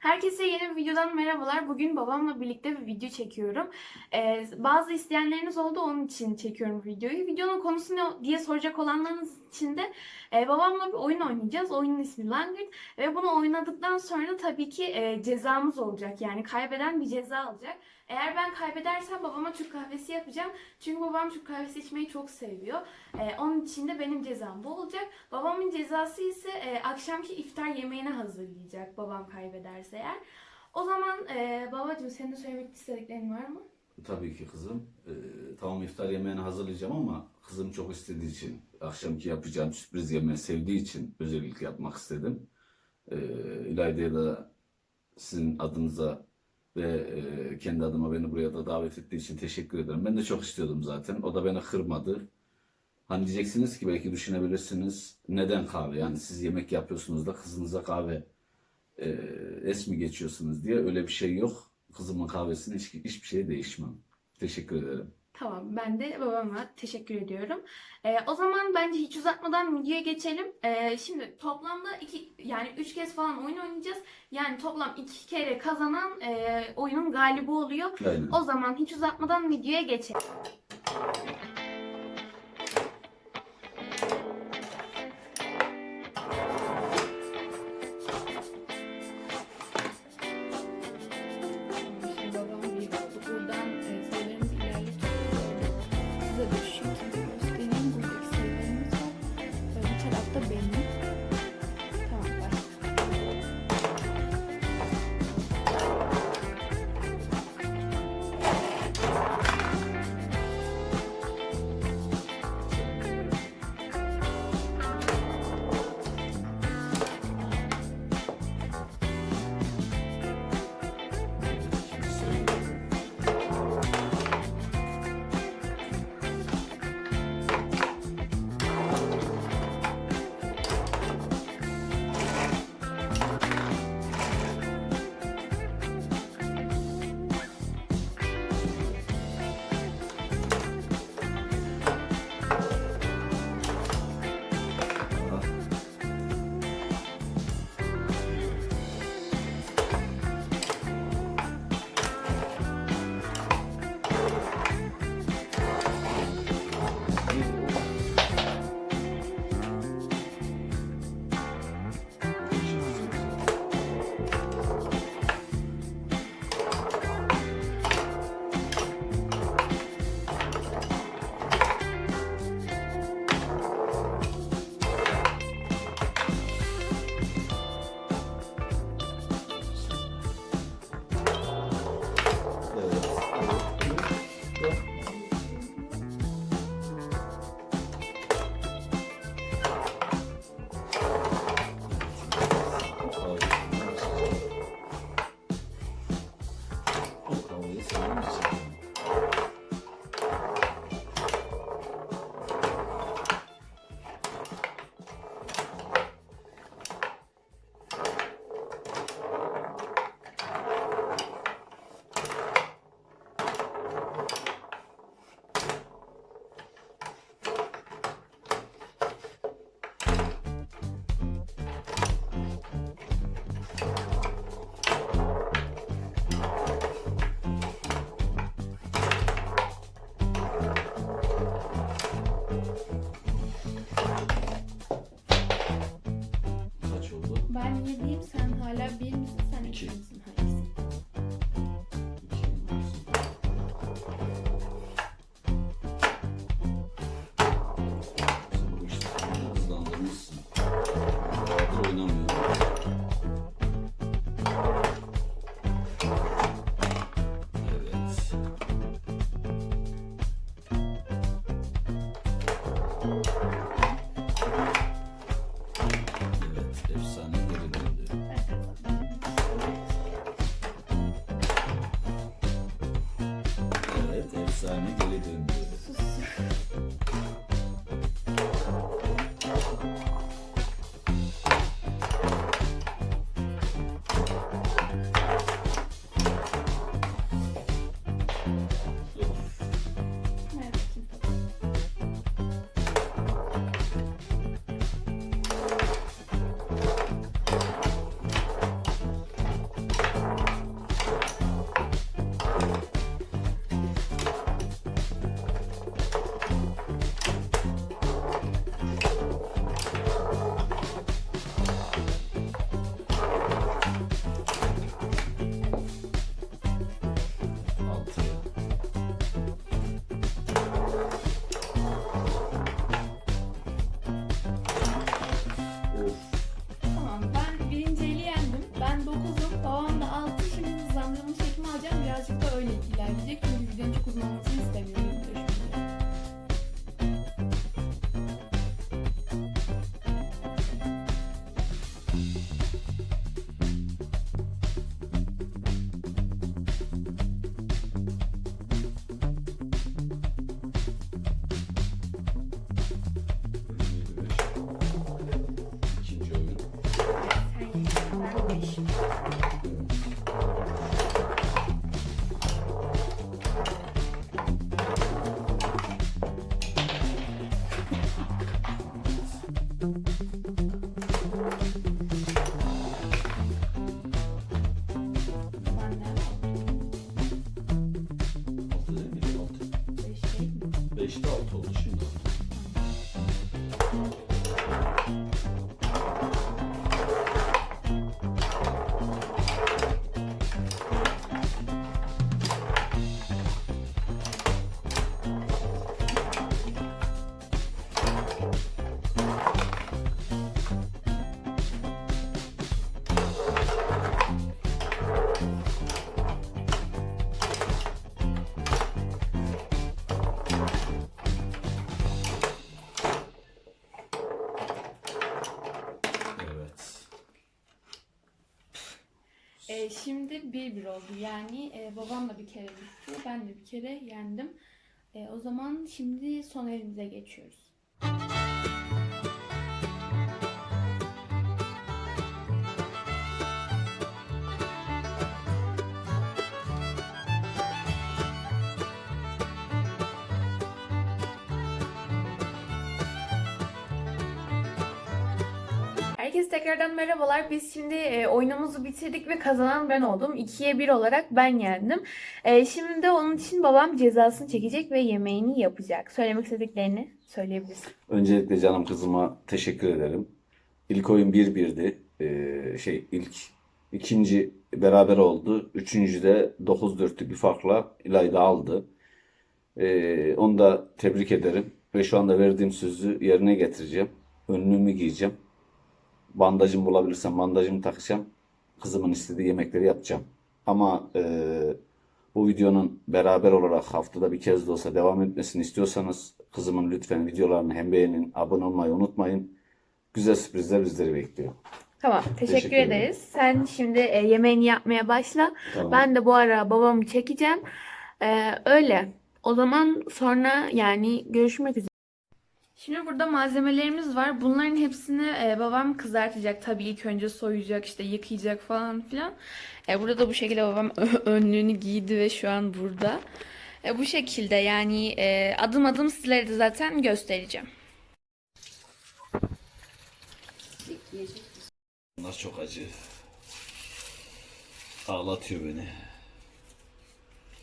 Herkese yeni bir videodan merhabalar. Bugün babamla birlikte bir video çekiyorum. Ee, bazı isteyenleriniz oldu onun için çekiyorum videoyu. Videonun konusu ne diye soracak olanlarınız için de e, babamla bir oyun oynayacağız. Oyunun ismi Langırt ve bunu oynadıktan sonra tabii ki e, cezamız olacak. Yani kaybeden bir ceza alacak. Eğer ben kaybedersem babama Türk kahvesi yapacağım. Çünkü babam Türk kahvesi içmeyi çok seviyor. E, onun için de benim cezam bu olacak. Babamın cezası ise e, akşamki iftar yemeğini hazırlayacak babam kaybederse eğer. O zaman e, babacığım senin de söylemek istediklerin var mı? Tabii ki kızım. Ee, tamam iftar yemeğini hazırlayacağım ama kızım çok istediği için, akşamki yapacağım sürpriz yemeği sevdiği için özellikle yapmak istedim. Ee, İlayda'ya da sizin adınıza ve e, kendi adıma beni buraya da davet ettiği için teşekkür ederim. Ben de çok istiyordum zaten. O da beni kırmadı. Hani diyeceksiniz ki belki düşünebilirsiniz. Neden kahve? Yani siz yemek yapıyorsunuz da kızınıza kahve e, es mi geçiyorsunuz diye öyle bir şey yok. Kızımın kahvesine hiç, hiçbir şey değişmem. Teşekkür ederim. Tamam ben de babama teşekkür ediyorum. Ee, o zaman bence hiç uzatmadan videoya geçelim. Ee, şimdi toplamda iki yani üç kez falan oyun oynayacağız. Yani toplam iki kere kazanan e, oyunun galibi oluyor. Aynen. O zaman hiç uzatmadan videoya geçelim. oynamıyor. Evet. Evet, efsane geri döndü. Evet, efsane geri döndü. 5'te 6 oldu şimdi. Şimdi 1-1 oldu. Yani e, babam da bir kere düştü. Ben de bir kere yendim. E, o zaman şimdi son elimize geçiyoruz. Tekrardan merhabalar. Biz şimdi e, oyunumuzu bitirdik ve kazanan ben oldum. 2'ye 1 olarak ben yendim. E, şimdi de onun için babam cezasını çekecek ve yemeğini yapacak. Söylemek istediklerini söyleyebilirsin. Öncelikle canım kızıma teşekkür ederim. İlk oyun 1-1'di. Ee, şey ilk ikinci beraber oldu. Üçüncü de 9-4'lük bir farkla İlayda aldı. Ee, onu da tebrik ederim. Ve şu anda verdiğim sözü yerine getireceğim. Önlüğümü giyeceğim. Bandajımı bulabilirsem bandajımı takacağım. Kızımın istediği yemekleri yapacağım. Ama e, bu videonun beraber olarak haftada bir kez de olsa devam etmesini istiyorsanız kızımın lütfen videolarını hem beğenin, abone olmayı unutmayın. Güzel sürprizler bizleri bekliyor. Tamam, teşekkür, Teşekkür ederim. ederiz. Sen şimdi e, yemeğini yapmaya başla. Tamam. Ben de bu ara babamı çekeceğim. E, öyle. O zaman sonra yani görüşmek üzere. Şimdi burada malzemelerimiz var. Bunların hepsini e, babam kızartacak. Tabii ilk önce soyacak, işte yıkayacak falan filan. E, burada da bu şekilde babam önlüğünü giydi ve şu an burada. E, bu şekilde yani e, adım adım sizlere de zaten göstereceğim. Bunlar çok acı. Ağlatıyor beni.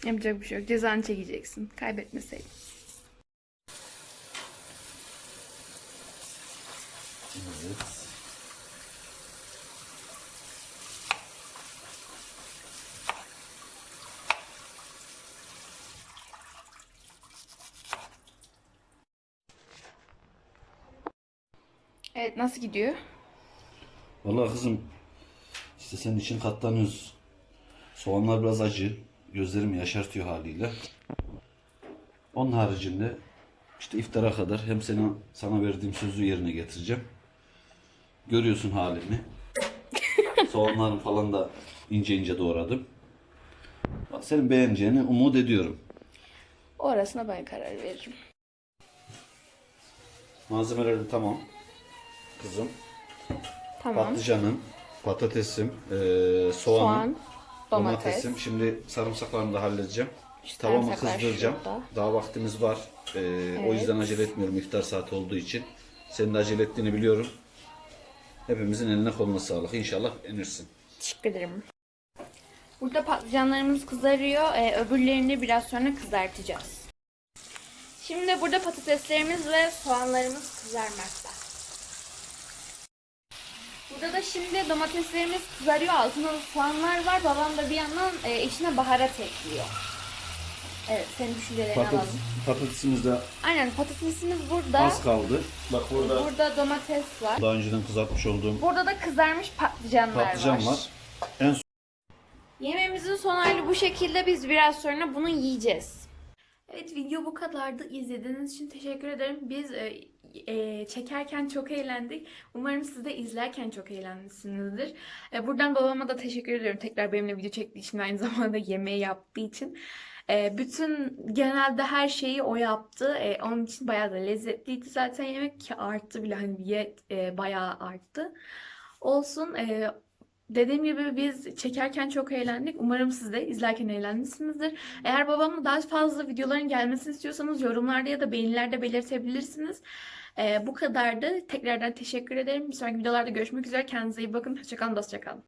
Yapacak bir şey yok. Cezanı çekeceksin. Kaybetmeseydin. Evet. Evet nasıl gidiyor? Vallahi kızım işte senin için katlanıyoruz. Soğanlar biraz acı. Gözlerimi yaşartıyor haliyle. Onun haricinde işte iftara kadar hem sana, sana verdiğim sözü yerine getireceğim. Görüyorsun halimi. Soğanlarını falan da ince ince doğradım. Bak senin beğeneceğini umut ediyorum. Orasına ben karar veririm. Malzemeleri tamam. Kızım. Tamam. Patlıcanım, patatesim, eee, soğanım, Soğan, domates. domatesim. Şimdi sarımsaklarını da halledeceğim. Şu Tavamı sarımsaklar kızdıracağım. şurada. Daha vaktimiz var. Eee, O Evet. yüzden acele etmiyorum iftar saati olduğu için. Senin de acele ettiğini biliyorum. Hepimizin eline koluna sağlık. İnşallah enirsin. Teşekkür ederim. Burada patlıcanlarımız kızarıyor. Ee, öbürlerini biraz sonra kızartacağız. Şimdi burada patateslerimiz ve soğanlarımız kızarmakta. Burada da şimdi domateslerimiz kızarıyor. Altında da soğanlar var. Babam da bir yandan e, içine baharat ekliyor. Evet, senin düşüncelerini alalım. patatesimiz de Aynen patatesimiz burada. az kaldı. Bak burada Burada domates var. daha önceden kızartmış olduğum Burada da kızarmış patlıcanlar patlıcan var. En Yemeğimizin son hali bu şekilde. Biz biraz sonra bunu yiyeceğiz. Evet video bu kadardı. İzlediğiniz için teşekkür ederim. Biz e, e, çekerken çok eğlendik. Umarım siz de izlerken çok eğlenmişsinizdir. E, buradan babama da teşekkür ediyorum. Tekrar benimle video çektiği için ve aynı zamanda yemeği yaptığı için. E, bütün genelde her şeyi o yaptı. E, onun için bayağı da lezzetliydi zaten yemek ki arttı bile hani ye, e, bayağı arttı. Olsun. E, Dediğim gibi biz çekerken çok eğlendik. Umarım siz de izlerken eğlenmişsinizdir. Eğer babamla daha fazla videoların gelmesini istiyorsanız yorumlarda ya da beğenilerde belirtebilirsiniz. Ee, bu kadardı. Tekrardan teşekkür ederim. Bir sonraki videolarda görüşmek üzere. Kendinize iyi bakın. Hoşçakalın, dostçakalın.